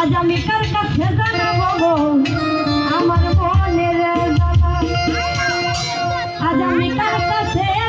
আজ আমি কার কাছে জানাব আমার মনের জ্বালা আজ আমি কার কাছে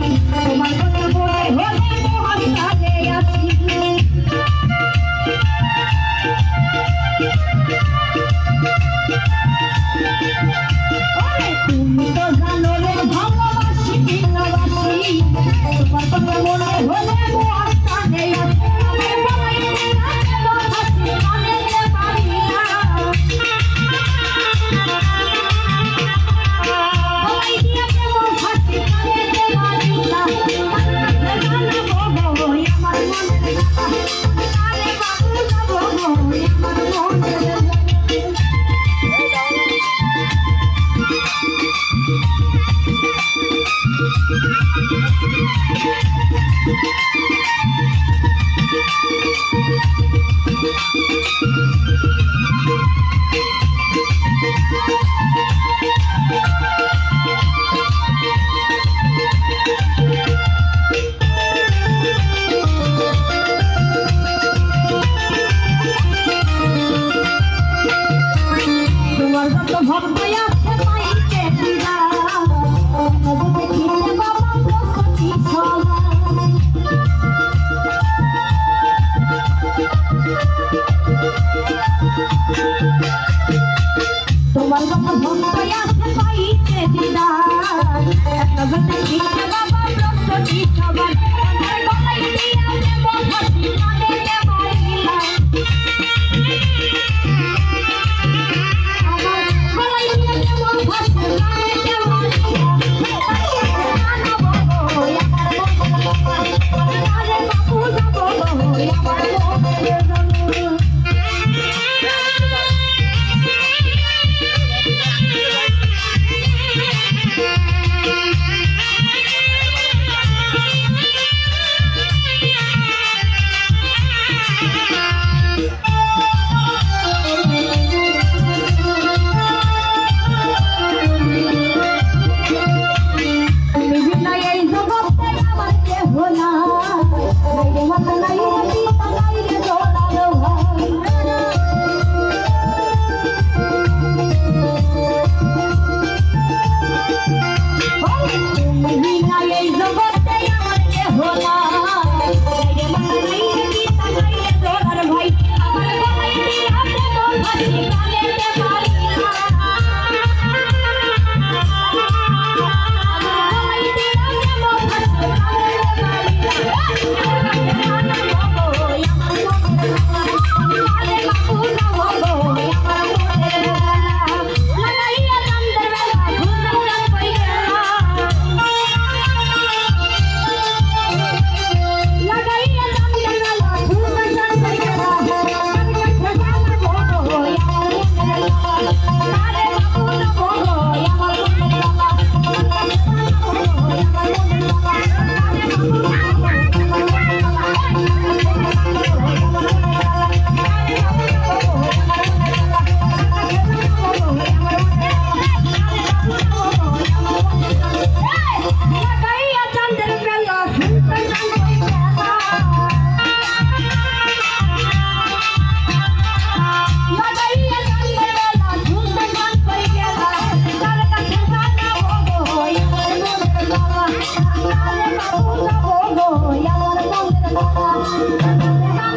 มันมัน Thank সবার বাবা প্রস্তুতি সবার। আমার মনের কথা